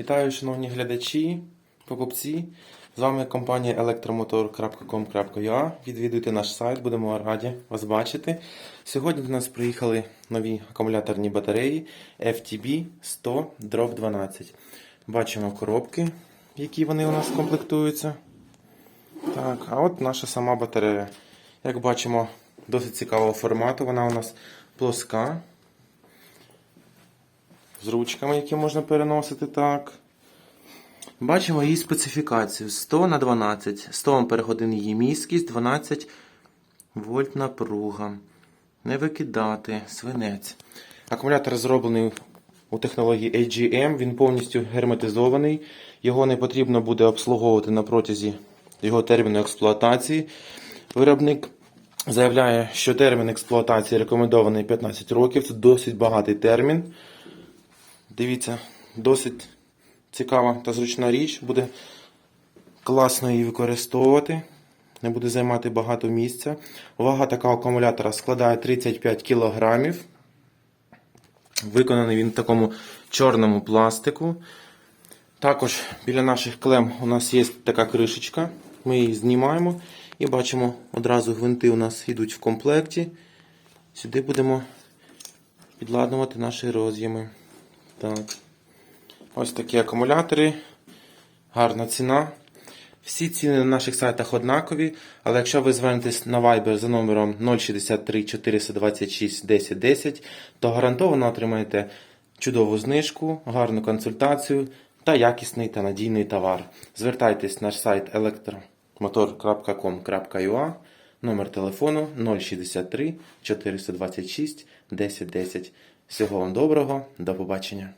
Вітаю, шановні глядачі, покупці. З вами компанія електромотор.com.ua. Відвідуйте наш сайт, будемо раді вас бачити. Сьогодні до нас приїхали нові акумуляторні батареї FTB 100 12. Бачимо коробки, які вони у нас комплектуються. Так, а от наша сама батарея. Як бачимо, досить цікавого формату. Вона у нас плоска з ручками, які можна переносити так. Бачимо її специфікацію 100 на 12, 100 Ампер її міськість, 12 вольт напруга. Не викидати, свинець. Акумулятор зроблений у технології AGM, він повністю герметизований. Його не потрібно буде обслуговувати на протязі його терміну експлуатації. Виробник заявляє, що термін експлуатації рекомендований 15 років. Це досить багатий термін. Дивіться, досить цікава та зручна річ. Буде класно її використовувати. Не буде займати багато місця. Вага такого акумулятора складає 35 кг. Виконаний він в такому чорному пластику. Також біля наших клем у нас є така кришечка. Ми її знімаємо і бачимо, одразу гвинти у нас йдуть в комплекті. Сюди будемо підладнувати наші роз'єми. Так. Ось такі акумулятори. Гарна ціна. Всі ціни на наших сайтах однакові, але якщо ви звернетесь на Viber за номером 063 426 10 10, то гарантовано отримаєте чудову знижку, гарну консультацію та якісний та надійний товар. Звертайтесь на наш сайт elektromotor.com.ua, номер телефону 063 426 10 10. Всього вам доброго, до побачення.